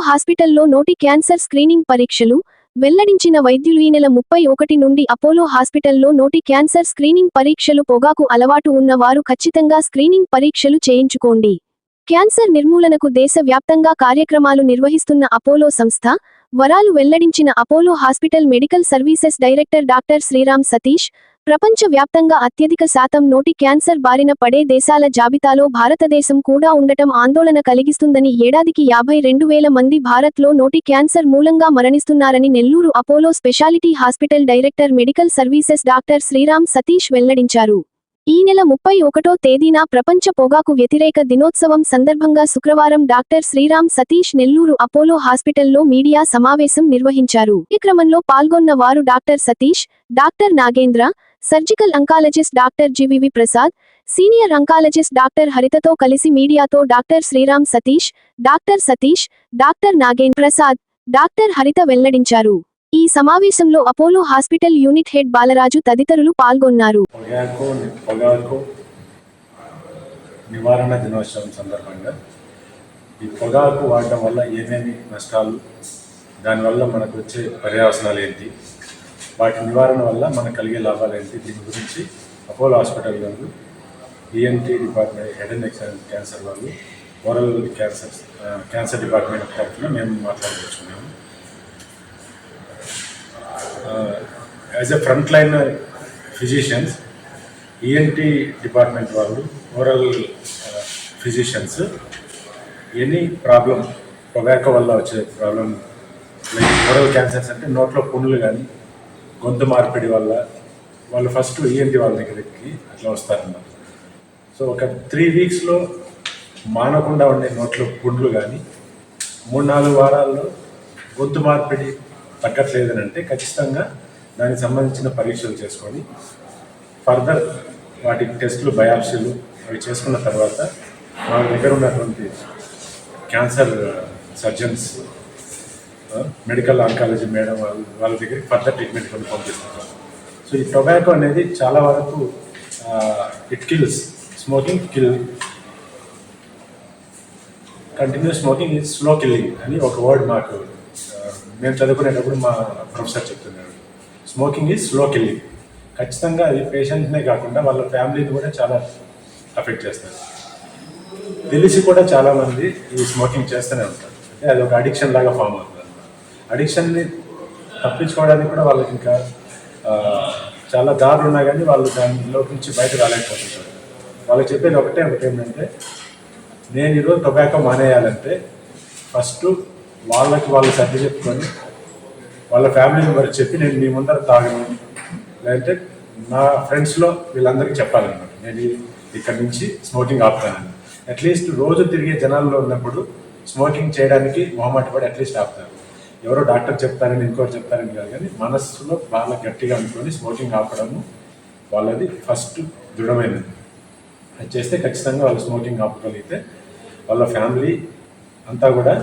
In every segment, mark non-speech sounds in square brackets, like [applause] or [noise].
హాస్పిటల్లో నోటి cancer screening పరీక్షలు వెల్లడించిన వైద్యులు ఈ నెల ముప్పై ఒకటి నుండి అపోలో హాస్పిటల్లో నోటి క్యాన్సర్ స్క్రీనింగ్ పరీక్షలు పొగాకు అలవాటు ఉన్న వారు ఖచ్చితంగా స్క్రీనింగ్ పరీక్షలు చేయించుకోండి. క్యాన్సర్ నిర్మూలనకు దేశవ్యాప్తంగా కార్యక్రమాలు నిర్వహిస్తున్న అపోలో సంస్థ వరాలు వెల్లడించిన Apollo hospital medical services director doctor Sriram Satish ప్రపంచవ్యాప్తంగా అత్యధిక శాతం నోటి క్యాన్సర్ బారిన పడే దేశాల జాబితాలో భారతదేశం కూడా ఉండటం ఆందోళన కలిగిస్తుందని ఏడాదికి యాభై రెండు వేల మంది భారత్లో నోటి క్యాన్సర్ మూలంగా మరణిస్తున్నారని Nellore Apollo speciality hospital director medical services doctor Sriram Satish వెల్లడించారు. ఈ నెల ముప్పై ఒకటో తేదీన ప్రపంచ పొగాకు వ్యతిరేక దినోత్సవం సందర్భంగా శుక్రవారం డాక్టర్ శ్రీరామ్ సతీష్ నెల్లూరు అపోలో హాస్పిటల్లో మీడియా సమావేశం నిర్వహించారు. కార్యక్రమంలో పాల్గొన్న వారు doctor Satish doctor Nagendra surgical oncologist doctor GVV Prasad senior oncologist doctor హరితతో కలిసి మీడియాతో doctor Sriram Satish doctor Satish doctor Nagendra Prasad doctor Haritha వెల్లడించారు. ఈ సమావేశంలో Apollo hospital unit head Balaraju తదితరులు పాల్గొన్నారు. పొగాకు పొగాకు నివారణ దినోత్సవం సందర్భంగా ఈ పొగాకు వాడటం వల్ల ఏమేమి నష్టాలు దానివల్ల మనకు వచ్చే పర్యవసనాలు ఏంటి వాటి నివారణ వల్ల మనకు కలిగే లాభాలు ఏంటి దీని గురించి అపోలో హాస్పిటల్ వాళ్ళు ENT department head and neck cancer వాళ్ళు ఓరల్ క్యాన్సర్ క్యాన్సర్ డిపార్ట్మెంట్ తరఫున మేము మాట్లాడుకుంటున్నాము. As a front line physicians ENT department వాళ్ళు ఓరల్ ఫిజిషియన్స్ ఎనీ ప్రాబ్లం పొగాకు వల్ల వచ్చే ప్రాబ్లం లైక్ ఓరల్ క్యాన్సర్స్ అంటే నోట్లో పుండ్లు కానీ గొంతు మార్పిడి వల్ల వాళ్ళు ఫస్ట్ ఈఎన్టీ వాళ్ళ దగ్గరికి అట్లా వస్తారన్నమాట. సో ఒక త్రీ వీక్స్లో మానకుండా ఉండే నోట్లో పుండ్లు కానీ మూడు నాలుగు వారాల్లో గొంతు మార్పిడి తగ్గట్లేదని అంటే ఖచ్చితంగా దానికి సంబంధించిన పరీక్షలు చేసుకొని ఫర్దర్ వాటి టెస్టులు బయాప్సీలు అవి చేసుకున్న తర్వాత మా దగ్గర ఉన్నటువంటి cancer surgeons medical oncology madam వాళ్ళ వాళ్ళ దగ్గరికి ఫర్దర్ ట్రీట్మెంట్ కొన్ని పంపిస్తున్నారు. సో ఈ టొబాకో అనేది చాలా వరకు it kills smoking kill continuous smoking is slow killing అని ఒక వర్డ్ మాకు మేము చదువుకునేటప్పుడు మా ప్రొఫెసర్ చెప్తున్నారు. స్మోకింగ్ ఈజ్ స్లో కిల్లింగ్ ఖచ్చితంగా అది పేషెంట్నే కాకుండా వాళ్ళ ఫ్యామిలీని కూడా చాలా అఫెక్ట్ చేస్తారు తెలిసి కూడా చాలామంది ఈ స్మోకింగ్ చేస్తూనే ఉంటారు. అంటే అది ఒక అడిక్షన్ లాగా ఫామ్ అవుతుంది అడిక్షన్ని తప్పించుకోవడానికి కూడా వాళ్ళకి ఇంకా చాలా దారులు ఉన్నా కానీ వాళ్ళు దానిలో నుంచి బయట రాలేకపోతుంటారు. వాళ్ళకి చెప్పేది ఒకటే ఒకటి ఏంటంటే నేను ఈరోజు టొబాకో మానేయాలంటే ఫస్ట్ వాళ్ళకి వాళ్ళు సర్ది చెప్పుకొని వాళ్ళ ఫ్యామిలీ మెంబర్కి చెప్పి నేను మీ ముందర తాగను. లేదంటే నా ఫ్రెండ్స్లో వీళ్ళందరికీ చెప్పాలన్నమాట. నేను ఇక్కడ నుంచి స్మోకింగ్ ఆపుతానని. అట్లీస్ట్ రోజు తిరిగే జనాల్లో ఉన్నప్పుడు స్మోకింగ్ చేయడానికి మొహమాట పడి అట్లీస్ట్ ఆపుతారు. ఎవరో డాక్టర్ చెప్తారని ఇంకోటి చెప్తారని కాదు కానీ మనస్సులో బాగా గట్టిగా అనుకొని స్మోకింగ్ ఆపడము వాళ్ళది ఫస్ట్ దృఢమైనది. అది చేస్తే ఖచ్చితంగా వాళ్ళు స్మోకింగ్ ఆపగలిగితే వాళ్ళ ఫ్యామిలీ అంతా కూడా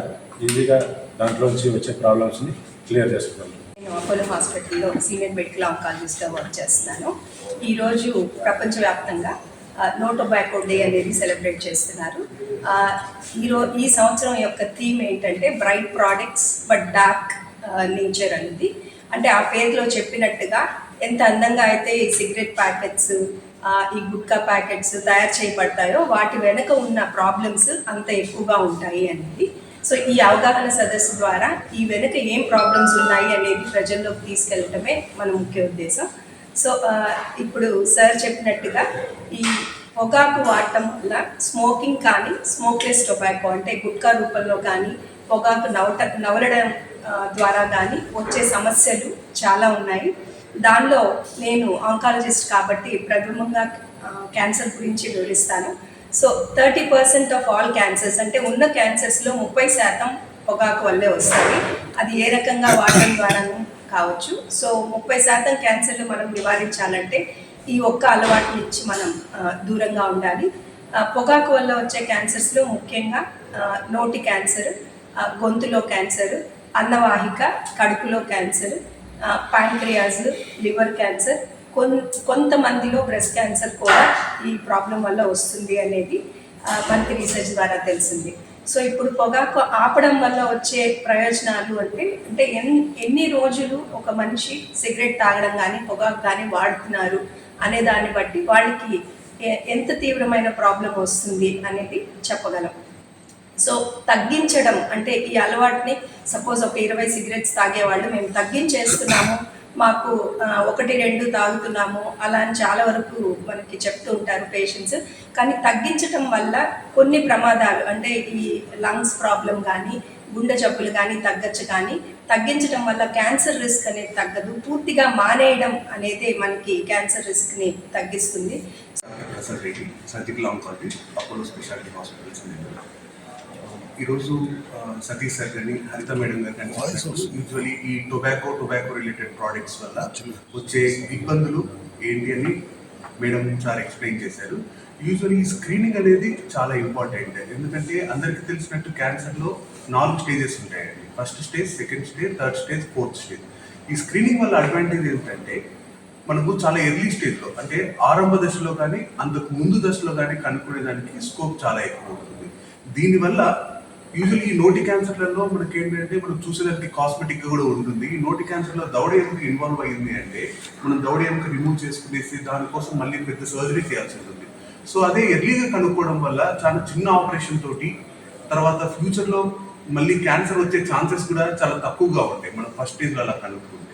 ఈజీగా దాంట్లోంచి వచ్చే ప్రాబ్లమ్స్ని క్లియర్ చేసుకోగలరు నేను అపోలో హాస్పిటల్లో సీనియర్ మెడికల్ ఆంకాలజిస్ట్గా వర్క్ చేస్తున్నాను. ఈరోజు ప్రపంచవ్యాప్తంగా ఆ, నో టొబాకో డే అనేది సెలబ్రేట్ చేస్తున్నారు. ఆ, ఈరో ఈ సంవత్సరం యొక్క థీమ్ ఏంటంటే bright products but dark nature అనేది. అంటే ఆ పేరులో చెప్పినట్టుగా ఎంత అందంగా అయితే ఈ సిగరెట్ ప్యాకెట్స్ ఈ గుట్కా ప్యాకెట్స్ తయారు చేయబడతాయో వాటి వెనుక ఉన్న ప్రాబ్లమ్స్ అంత ఎక్కువగా ఉంటాయి అనేది. సో ఈ అవగాహన సదస్సు ద్వారా ఈ వెనుక ఏం ప్రాబ్లమ్స్ ఉన్నాయి అనేది ప్రజల్లోకి తీసుకెళ్ళటమే మన ముఖ్య ఉద్దేశం. సో ఇప్పుడు సార్ చెప్పినట్టుగా ఈ పొగాకు వాడటం వల్ల స్మోకింగ్ కానీ స్మోక్లెస్ టొబాకో అంటే గుట్కా రూపంలో కానీ పొగాకు నవట నవలడం ద్వారా కానీ వచ్చే సమస్యలు చాలా ఉన్నాయి. దానిలో నేను ఆంకాలజిస్ట్ కాబట్టి ప్రథమంగా క్యాన్సర్ గురించి వివరిస్తాను. So thirty percent of all cancers అంటే ఉన్న క్యాన్సర్స్లో ముప్పై శాతం పొగాకు వల్లే వస్తాయి. అది ఏ రకంగా వాడటం ద్వారాను కావచ్చు. సో ముప్పై శాతం క్యాన్సర్లు మనం నివారించాలంటే ఈ ఒక్క అలవాటు నుంచి మనం దూరంగా ఉండాలి. ఆ, పొగాకు వల్ల వచ్చే క్యాన్సర్స్లో ముఖ్యంగా నోటి క్యాన్సర్ గొంతులో క్యాన్సర్ అన్నవాహిక కడుపులో క్యాన్సర్ ప్యాంక్రియాస్ లివర్ క్యాన్సర్ కొన్ని కొంతమందిలో బ్రెస్ట్ క్యాన్సర్ కూడా ఈ ప్రాబ్లం వల్ల వస్తుంది అనేది మనకి రీసెర్చ్ ద్వారా తెలిసింది. సో ఇప్పుడు పొగాకు ఆపడం వల్ల వచ్చే ప్రయోజనాలు అంటే అంటే ఎన్ ఎన్ని రోజులు ఒక మనిషి సిగరెట్ తాగడం కానీ పొగాకు కానీ వాడుతున్నారు అనే దాన్ని బట్టి వాళ్ళకి ఎంత తీవ్రమైన ప్రాబ్లం వస్తుంది అనేది చెప్పగలం. సో తగ్గించడం అంటే ఈ అలవాటుని సపోజ్ ఒక ఇరవై సిగరెట్స్ తాగేవాళ్ళు మేము తగ్గించేస్తున్నాము మాకు ఒకటి రెండు తాగుతున్నాము. అలా అని చాలా వరకు మనకి చెప్తూ ఉంటారు పేషెంట్స్. కానీ తగ్గించటం వల్ల కొన్ని ప్రమాదాలు అంటే ఈ లంగ్స్ ప్రాబ్లం కానీ గుండె జబ్బులు కానీ తగ్గచ్చు. కానీ తగ్గించడం వల్ల క్యాన్సర్ రిస్క్ అనేది తగ్గదు. పూర్తిగా మానేయడం అనేది మనకి క్యాన్సర్ రిస్క్ని తగ్గిస్తుంది. Surgical oncology Apollo speciality hospitals ఈరోజు సతీష్ సార్ కానీ హరిత మేడం గారు కానీ యూజువలీ ఈ టొబాకో టొబాకో రిలేటెడ్ ప్రోడక్ట్స్ వల్ల వచ్చే ఇబ్బందులు ఏంటి అని మేడం సార్ ఎక్స్ప్లెయిన్ చేశారు. యూజువల్లీ ఈ స్క్రీనింగ్ అనేది చాలా ఇంపార్టెంట్ ఎందుకంటే అందరికీ తెలిసినట్టు క్యాన్సర్లో నాలుగు స్టేజెస్ ఉంటాయండి. First stage second stage third stage fourth stage ఈ స్క్రీనింగ్ వల్ల అడ్వాంటేజ్ ఏంటంటే మనకు చాలా ఎర్లీ స్టేజ్లో అంటే ఆరంభ దశలో కానీ అంతకు ముందు దశలో కానీ కనుక్కునేదానికి స్కోప్ చాలా ఎక్కువ ఉంటుంది. దీనివల్ల యూజువల్లీ ఈ నోటి క్యాన్సర్లలో మనకి ఏంటంటే మనం చూసేదానికి కాస్మెటిక్ కూడా ఉంటుంది. ఈ నోటి క్యాన్సర్లో దౌడ ఎముక ఇన్వాల్వ్ అయింది అంటే మనం దౌడ ఎముక రిమూవ్ చేసుకునేసి దానికోసం మళ్ళీ పెద్ద సర్జరీ చేయాల్సి ఉంటుంది. సో అదే ఎర్లీగా కనుక్కోవడం వల్ల చాలా చిన్న ఆపరేషన్ తోటి తర్వాత ఫ్యూచర్లో మళ్ళీ క్యాన్సర్ వచ్చే ఛాన్సెస్ కూడా చాలా తక్కువగా ఉంటాయి. మనం ఫస్ట్ స్టేజ్లో అలా కనుక్కుంటే.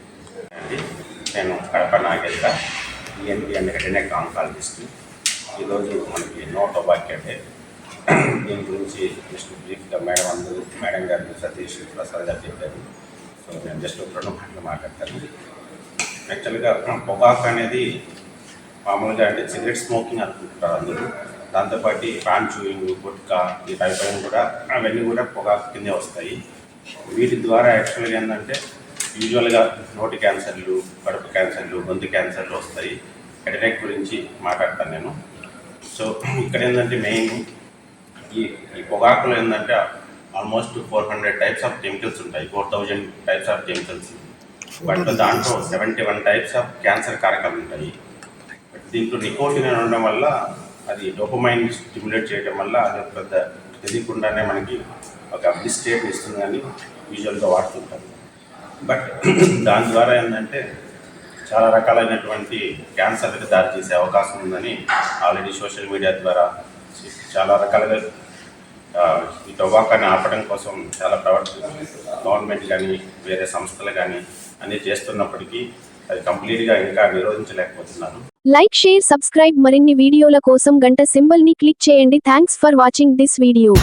నేను Kadapa Nagendra ENT and head ఈరోజు మనకి నో టొబాకీ అంటే దీని గురించి జస్ట్ బ్రీఫ్గా మేడం అందరూ మేడం గారు సతీష్ ప్రసాద్ గారు చెప్పారు. సో నేను జస్ట్ ఒక రెండు మాటలు మాట్లాడతాను. యాక్చువల్గా పొగాకు అనేది మామూలుగా అంటే సిగరెట్ స్మోకింగ్ అనుకుంటారు అందరూ. దాంతోపాటు పాన్ చూయింగ్ గుట్కా ఈ టైప్ కూడా అవన్నీ కూడా పొగాకు కిందే వస్తాయి. వీటి ద్వారా యాక్చువల్గా ఏంటంటే యూజువల్గా నోటి క్యాన్సర్లు కడుపు క్యాన్సర్లు గొంతు క్యాన్సర్లు వస్తాయి. హెడేక్ గురించి మాట్లాడతాను నేను. సో ఇక్కడ ఏంటంటే మెయిన్ ఈ ఈ పొగాకులో ఏంటంటే almost four hundred types of chemicals ఉంటాయి. Four thousand types of chemicals but దాంట్లో seventy one types of cancer కారకాలు ఉంటాయి. దీంట్లో నికోటిన్ అని ఉండడం వల్ల అది డోపమైన్ స్టిమ్యులేట్ చేయడం వల్ల అది పెద్ద తెలియకుండానే మనకి ఒక అబ్లి స్టేట్ కానీ యూజువల్గా వాడుతుంటారు. బట్ [clears throat] దాని ద్వారా ఏంటంటే చాలా రకాలైనటువంటి క్యాన్సర్లకు దారి చేసే అవకాశం ఉందని ఆల్రెడీ సోషల్ మీడియా ద్వారా చాలా రకాలుగా ఈ టొబాకోని ఆపడం కోసం చాలా ప్రవర్తి గవర్నమెంట్ కానీ వేరే సంస్థలు కానీ అన్నీ చేస్తున్నప్పటికీ అది కంప్లీట్గా ఇంకా నిరోధించలేకపోతున్నాను. లైక్ షేర్ సబ్స్క్రైబ్ మరిన్ని వీడియోల కోసం గంట సింబల్ని క్లిక్ చేయండి. Thanks for watching this video.